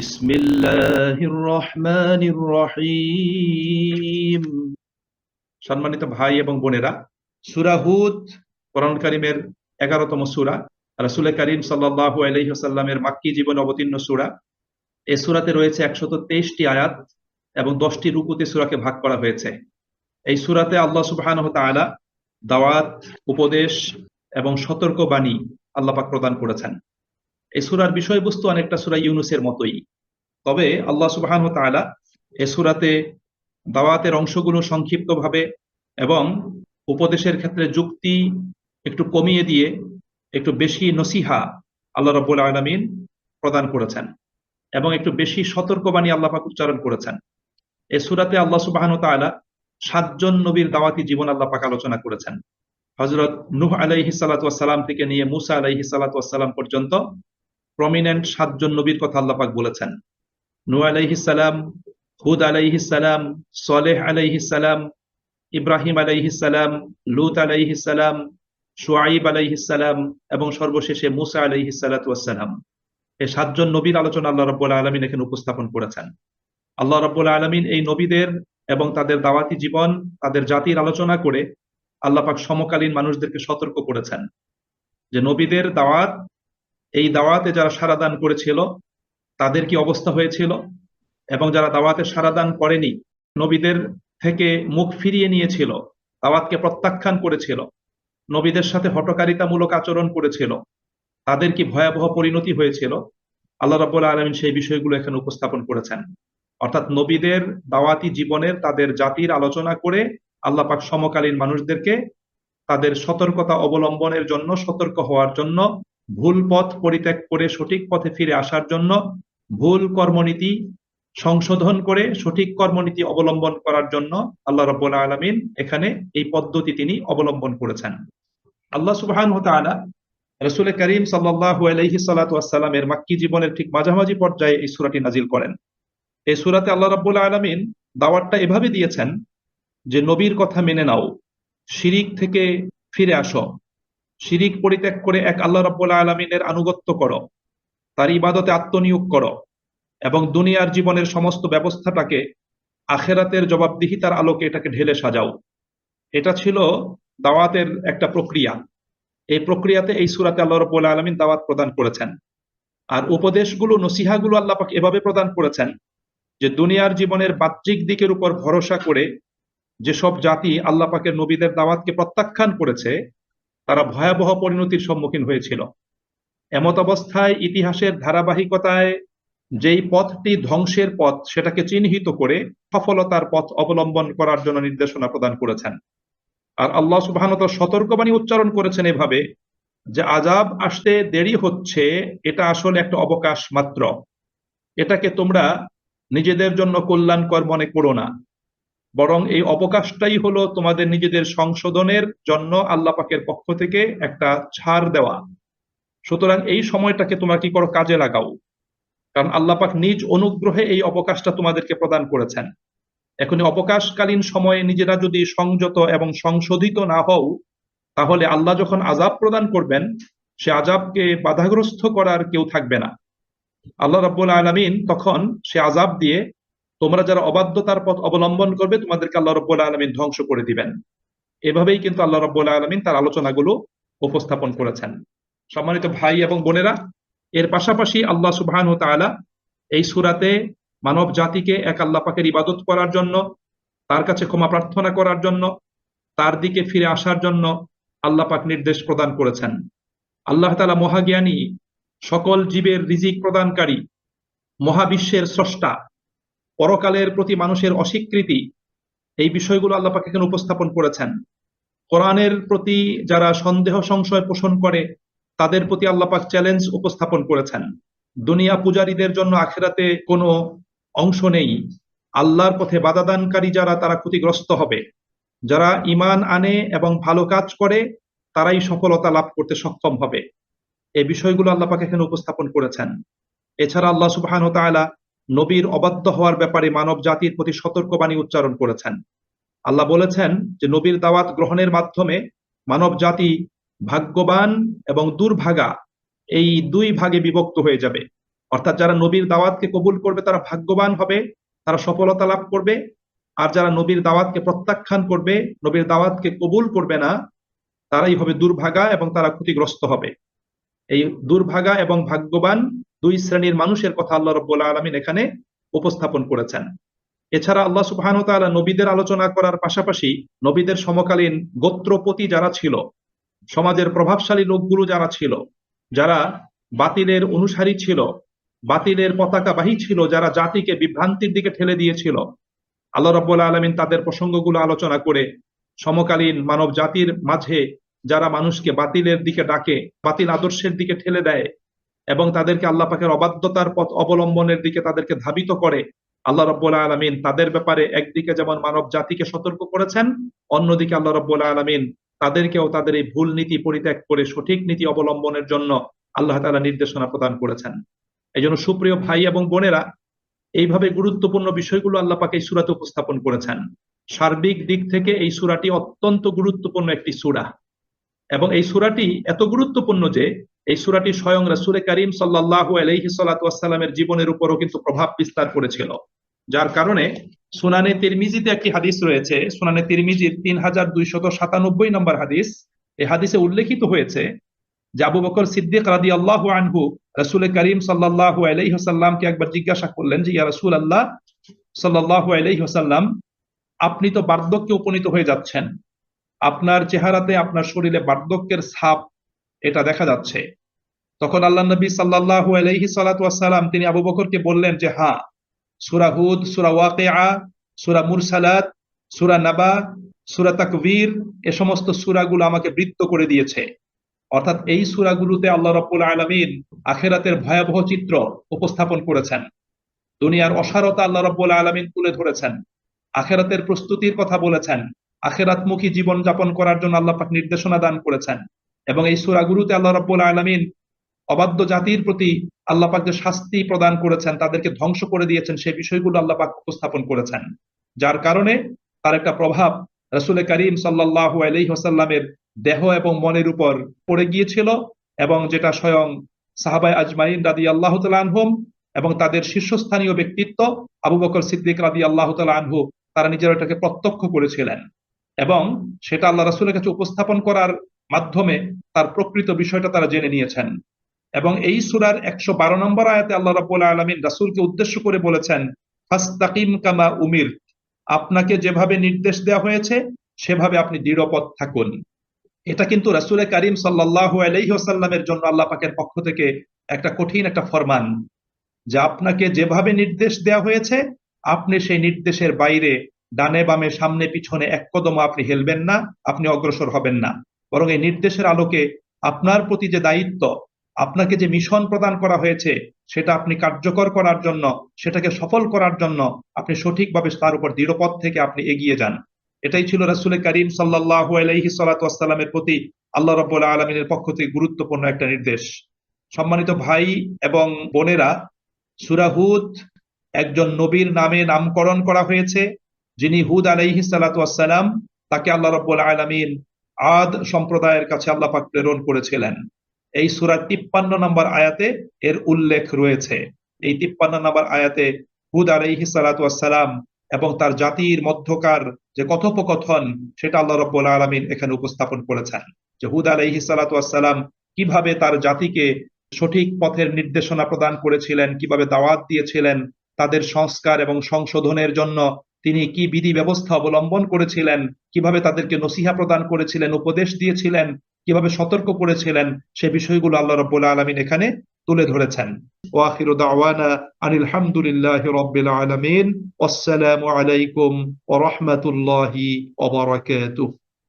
بسم الله الرحمن الرحيم সম্মানিত ভাই এবং বোনেরা সূরা হুদ কোরআন কারীমের 11তম সূরা রাসূল করিম সাল্লাল্লাহু আলাইহি ওয়াসাল্লামের মাক্কী জীবন অবতীর্ণ সূরা এই সূরাতে রয়েছে 123টি আয়াত এবং 10টি রুকুতে সূরাকে ভাগ করা হয়েছে এই সূরাতে আল্লাহ সুবহানাহু ওয়া তাআলা দাওয়াত উপদেশ এবং সতর্ক বাণী আল্লাহ পাক প্রদান করেছেন এই সূরার বিষয়বস্তু অনেকটা সূরা ইউনুসের মতোই। তবে আল্লাহ সুবহানাহু ওয়া তাআলা এই সূরাতে দাওয়াতের অংশগুলো সংক্ষিপ্তভাবে এবং উপদেশের ক্ষেত্রে যুক্তি একটু কমিয়ে দিয়ে একটু বেশি নসিহা আল্লাহ রাব্বুল আলামিন প্রদান করেছেন এবং একটু বেশি সতর্কবাণী আল্লাহ পাক উচ্চারণ করেছেন। এ সুরাতে আল্লাহ সুবহানাহু ওয়া তাআলা সাতজন নবীর দাওয়াতি জীবন আল্লাহ পাক আলোচনা করেছেন। হযরত নূহ আলাইহিস সালাম থেকে নিয়ে মুসা আলাইহিস সালাম পর্যন্ত প্রমিনেন্ট সাতজন নবীর কথা আল্লাহ পাক বলেছেন। নূহ আলাইহিস সালাম, হুদ আলাইহিস সালাম, সলেহ আলাইহিস সালাম, ইব্রাহিম আলাইহিস সালাম, লুত আলাইহিস সালাম, শুআইব আলাইহিস সালাম এবং সর্বশেষে মুসা আলাইহিস সালাতু এই সাতজন নবীর আলোচনা আল্লাহ রাব্বুল আলামিন এখানে উপস্থাপন করেছেন। আল্লাহ রাব্বুল আলামিন এই নবীদের এবং তাদের দাওয়াতি জীবন, তাদের জাতির আলোচনা করে আল্লাহ পাক সমকালীন মানুষদেরকে সতর্ক করেছেন যে নবীদের দাওয়াত এই দাওয়াতে যারা সারাদান করেছিল, তাদের কি অবস্থা হয়েছিল? এবং যারা দাওয়াতে সারাদান করেনি, নবীদের থেকে মুখ ফিরিয়ে নিয়েছিল, দাওয়াতকে প্রত্যাখ্যান করেছিল, নবীদের সাথে হটকারিতামূলক আচরণ করেছিল, তাদের কি ভয়াবহ পরিণতি হয়েছিল? আল্লাহ রাব্বুল আলামিন সেই বিষয়গুলো এখানে উপস্থাপন করেছেন। অর্থাৎ নবীদের দাওয়াতি জীবনের তাদের জাতির আলোচনা করে আল্লাহ পাক সমকালীন মানুষদেরকে তাদের সতর্কতা অবলম্বনের জন্য, সতর্ক হওয়ার জন্য ভুল পথ পরিত্যাগ করে সঠিক পথে ফিরে আসার জন্য ভুল কর্মনীতি সংশোধন করে সঠিক কর্মনীতি অবলম্বন করার জন্য আল্লাহ রব্বুল আলামিন এখানে এই পদ্ধতি তিনি অবলম্বন করেছেন। আল্লাহ সুবহানাহু ওয়া তাআলা রাসূল করিম সাল্লাল্লাহু আলাইহি সাল্লাতু ওয়াসসালামের মাক্কী জীবনের ঠিক মাঝামাঝি পর্যায়ে এই সূরাটি নাজিল করেন। এই সুরাতে আল্লাহ রাব্বুল আলামিন দাওয়াতটা এভাবে দিয়েছেন যে, নবীর কথা মেনে নাও, শিরিক থেকে ফিরে আসো শিরিক পরিত্যাগ করে এক আল্লাহ রাব্বুল আলামিনের আনুগত্য করো, তার ইবাদতে আত্মনিয়োগ করো এবং দুনিয়ার জীবনের সমস্ত ব্যবস্থাটাকে আখেরাতের জবাবদিহিতার আলোকে এটাকে ঢেলে সাজাও। এটা ছিল দাওয়াতের একটা প্রক্রিয়া। এই প্রক্রিয়াতে এই সুরাতে আল্লাহ রাব্বুল আলামিন দাওয়াত প্রদান করেছেন। আর উপদেশগুলো, নসিহাগুলো আল্লাহ পাক এভাবে প্রদান করেছেন যে দুনিয়ার জীবনের বাহ্যিক দিকের উপর ভরসা করে যেসব জাতি আল্লাহ পাকের নবীদের দাওয়াতকে প্রত্যাখ্যান করেছে তারা ভয়াবহ পরিণতির সম্মুখীন হয়েছিল। এমত অবস্থায় ইতিহাসের ধারাবাহিকতায় যেই পথটি ধ্বংসের পথ সেটাকে চিহ্নিত করে সফলতার পথ অবলম্বন করার জন্য নির্দেশনা প্রদান করেছেন। আর আল্লাহ সুবহানত সতর্কবাণী উচ্চারণ করেছেন এভাবে যে আজাব আসতে দেরি হচ্ছে, এটা আসলে একটা অবকাশ মাত্র। এটাকে তোমরা নিজেদের জন্য কল্যাণকর মনে করো না। বরং এই অবকাশটাই হলো তোমাদের নিজেদের সংশোধনের জন্য আল্লাহ পাকের পক্ষ থেকে একটা ছাড় দেওয়া। সুতরাং এই সময়টাকে তোমরা কি করো? কাজে লাগাও। কারণ আল্লাহ পাক নিজ অনুগ্রহে এই অবকাশটা তোমাদেরকে প্রদান করেছেন। এখন অবকাশকালীন সময়ে নিজেরা যদি সংযত এবং সংশোধিত না হও, তাহলে আল্লাহ যখন আজাব প্রদান করবেন, সে আজাবকে বাধাগ্রস্ত করার কেউ থাকবে না। আল্লাহ রাব্বুল আলামিন তখন সে আজাব দিয়ে তোমরা যারা অবাধ্যতার পথ অবলম্বন করবে, তোমাদেরকে আল্লাহ রব্বুল আলমিন ধ্বংস করে দিবেন। এভাবেই কিন্তু আল্লাহ রব্বুল আলমিন তার আলোচনাগুলো উপস্থাপন করেছেন। সম্মানিত ভাই এবং বোনেরা, এর পাশাপাশি আল্লাহ সুবহান ও তাআলা এই সুরাতে মানব জাতিকে এক আল্লাহ পাকের ইবাদত করার জন্য, তার কাছে ক্ষমা প্রার্থনা করার জন্য, তার দিকে ফিরে আসার জন্য আল্লাহ পাক নির্দেশ প্রদান করেছেন। আল্লাহ তাআলা মহাজ্ঞানী, সকল জীবের রিজিক প্রদানকারী, মহাবিশ্বের স্রষ্টা পরকালের প্রতি মানুষের অস্বীকৃতি, এই বিষয়গুলো আল্লাহ পাক এখানে উপস্থাপন করেছেন। কোরআনের প্রতি যারা সন্দেহ, সংশয় পোষণ করে, তাদের প্রতি আল্লাহ পাক চ্যালেঞ্জ উপস্থাপন করেছেন। দুনিয়া পূজারীদের জন্য আখেরাতে কোনো অংশ নেই। আল্লাহর পথে বাধাদানকারী যারা, তারা ক্ষতিগ্রস্ত হবে। যারা ইমান আনে এবং ভালো কাজ করে, তারাই সফলতা লাভ করতে সক্ষম হবে। এই বিষয়গুলো আল্লাহ পাক এখানে উপস্থাপন করেছেন। এছাড়া আল্লাহ সুবহান তাআলা নবীর অবাধ্য হওয়ার ব্যাপারে মানব জাতির প্রতি সতর্কবাণী উচ্চারণ করেছেন। আল্লাহ বলেছেন যে, নবীর দাওয়াত গ্রহণের মাধ্যমে মানব জাতি ভাগ্যবান এবং দুর্ভাগা এই দুই ভাগে বিভক্ত হয়ে যাবে। অর্থাৎ যারা নবীর দাওয়াতকে কবুল করবে, তারা ভাগ্যবান হবে, তারা সফলতা লাভ করবে। আর যারা নবীর দাওয়াতকে প্রত্যাখ্যান করবে, নবীর দাওয়াতকে কবুল করবে না, তারাই হবে দুর্ভাগা এবং তারা ক্ষতিগ্রস্ত হবে। এই দুর্ভাগা এবং ভাগ্যবান দুই শ্রেণির মানুষের কথা আল্লাহ রব্বুল আলমিন এখানে উপস্থাপন করেছেন। এছাড়া আল্লাহ সুবহান তাআলা নবীদের আলোচনা করার পাশাপাশি নবীদের সমকালীন গোত্রপতি যারা ছিল, সমাজের প্রভাবশালী লোকগুলো যারা ছিল, যারা বাতিলের অনুসারী ছিল, বাতিলের পতাকাবাহী ছিল, যারা জাতিকে বিভ্রান্তির দিকে ঠেলে দিয়েছিল, আল্লাহ রব্বুল আলমিন তাদের প্রসঙ্গগুলো আলোচনা করে সমকালীন মানব জাতির মাঝে যারা মানুষকে বাতিলের দিকে ডাকে, বাতিল আদর্শের দিকে ঠেলে দেয় এবং তাদেরকে আল্লাহ পাকের অবাধ্যতার পথ অবলম্বনের দিকে তাদেরকে ধাবিত করে, আল্লাহ রব্বুল আলমিন তাদের ব্যাপারে একদিকে যেমন মানব জাতিকে সতর্ক করেছেন, অন্যদিকে আল্লাহ রব্বুল আলমিন তাদেরকেও তাদের এই ভুল নীতি পরিত্যাগ করে সঠিক নীতি অবলম্বনের জন্য আল্লাহ তালা নির্দেশনা প্রদান করেছেন। এই জন্য সুপ্রিয় ভাই এবং বোনেরা, এইভাবে গুরুত্বপূর্ণ বিষয়গুলো আল্লাহ পাকে এই সুরাতে উপস্থাপন করেছেন। সার্বিক দিক থেকে এই সুরাটি অত্যন্ত গুরুত্বপূর্ণ একটি সুরা। এবং এই সুরাটি এত গুরুত্বপূর্ণ যে এই সুরাটি স্বয়ং রাসুল করিম সাল্লাহ আলহি সাল্লাতামের জীবনের উপরও কিন্তু প্রভাব বিস্তার করেছিল। যার কারণে সুনানে তিরমিজিতে একটি হাদিস রয়েছে, সুনানে তিরমিজির তিন হাজার দুইশত সাতানব্বই নম্বর হাদিস। এই হাদিসে উল্লেখিত হয়েছে যে আবু বকর সিদ্দিক রাদি আল্লাহ আনহু রাসুল করিম সাল্লাহ আলাইহসাল্লামকে একবার জিজ্ঞাসা করলেন যে, ইয়া রাসুল আল্লাহ সাল্লাহ আলাইহসাল্লাম আপনি তো বার্ধক্যে উপনীত হয়ে যাচ্ছেন। আপনার চেহারাতে, আপনার শরীরে বার্ধক্যের ছাপ এটা দেখা যাচ্ছে। তখন আল্লাহ নবী সাল্লাহ আলহি সাল্লাম তিনি আবু বকরকে বললেন যে হ্যাঁ সুরা হুদ, সুরা ওয়াকে আ সুরা মুরসালাত, সুরা নাবা, সুরা তাকবীর, এ সমস্ত সুরাগুলো আমাকে বৃত্ত করে দিয়েছে। অর্থাৎ এই সুরাগুলোতে আল্লাহ রব্বুল আলমিন আখেরাতের ভয়াবহ চিত্র উপস্থাপন করেছেন। দুনিয়ার অসারতা আল্লাহ রব্বুল আলমিন তুলে ধরেছেন। আখেরাতের প্রস্তুতির কথা বলেছেন। আখেরাতমুখী জীবন যাপন করার জন্য আল্লাহ পাক নির্দেশনা দান করেছেন। এবং এই সুরাগুলোতে আল্লাহ রব্বুল আলমিন অবাধ্য জাতির প্রতি আল্লাহ যে শাস্তি প্রদান করেছেন, তাদেরকে ধ্বংস করে দিয়েছেন, সেই বিষয়গুলো আল্লাহ পাক উপস্থাপন করেছেন। যার কারণে তার একটা প্রভাব রসুল করিম সাল্লাহ আলহিহাসাল্লামের দেহ এবং মনের উপর পড়ে গিয়েছিল এবং যেটা স্বয়ং সাহাবাই আজমাইন রাদি আল্লাহ আনহুম এবং তাদের শীর্ষস্থানীয় ব্যক্তিত্ব আবু বকর সিদ্দিক রাদি আল্লাহ আনহু, তারা নিজেরা এটাকে প্রত্যক্ষ করেছিলেন। এবং সেটা আল্লাহ রাসুলের কাছে উপস্থাপন করার মাধ্যমে তার প্রকৃত বিষয়টা তারা জেনে নিয়েছেন। এবং এই সুরার একশো বারো নম্বর আয়াতে আল্লাহ রাবুল আলমিন রাসুলকে উদ্দেশ্য করে বলেছেন, ফাস্তাকিম কামা উমির আপনাকে যেভাবে নির্দেশ দেওয়া হয়েছে, সেভাবে আপনি দৃঢ়পথ থাকুন। এটা কিন্তু রাসুল করিম সাল্লাহ আলহিহাসাল্লামের জন্য আল্লাহ পাকের পক্ষ থেকে একটা কঠিন একটা ফরমান, যে আপনাকে যেভাবে নির্দেশ দেওয়া হয়েছে, আপনি সেই নির্দেশের বাইরে, ডানে বামে সামনে পিছনে এক কদম আপনি হেলবেন না, আপনি অগ্রসর হবেন না। বরং এই নির্দেশের আলোকে আপনার প্রতি যে দায়িত্ব, আপনাকে যে মিশন প্রদান করা হয়েছে, সেটা আপনি কার্যকর করার জন্য, সেটাকে সফল করার জন্য আপনি সঠিকভাবে তার উপর দৃঢ়পথ থেকে আপনি এগিয়ে যান। এটাই ছিল রাসুল করিম সাল্লাহ আলহি প্রতি আল্লাহ রব আলমিনের পক্ষ থেকে গুরুত্বপূর্ণ একটা নির্দেশ। সম্মানিত ভাই এবং বোনেরা সুরাহুদ একজন নবীর নামে নামকরণ করা হয়েছে, যিনি হুদ আলাইহি সালাতাম তাকে আল্লাহ রব আলমিন আদ সম্প্রদায়ের কাছে আল্লাহ পাক প্রেরণ করেছিলেন। এই সুরার তিপ্পান্ন নম্বর আয়াতে এর উল্লেখ রয়েছে। এই তিপ্পান্ন নম্বর আয়াতে হুদ আলাইহি এবং তার জাতির মধ্যকার যে কথোপকথন, সেটা আল্লাহ রব্বুল আলমিন এখানে উপস্থাপন করেছেন। যে হুদ আলাইহি সালাতাম কীভাবে তার জাতিকে সঠিক পথের নির্দেশনা প্রদান করেছিলেন, কীভাবে দাওয়াত দিয়েছিলেন, তাদের সংস্কার এবং সংশোধনের জন্য তিনি কি বিধি ব্যবস্থা অবলম্বন করেছিলেন? কীভাবে তাদেরকে নসিহা প্রদান করেছিলেন? উপদেশ দিয়েছিলেন? কীভাবে সতর্ক করেছিলেন? সে বিষয়গুলো আল্লাহ রব্বুল আলমিন এখানে তুলে ধরেছেন। ওয়াখির দাওয়ানা আনিল হামদুলিল্লাহি রাব্বিল আলামিন। আসসালামু আলাইকুম ওয়া রাহমাতুল্লাহি ওয়া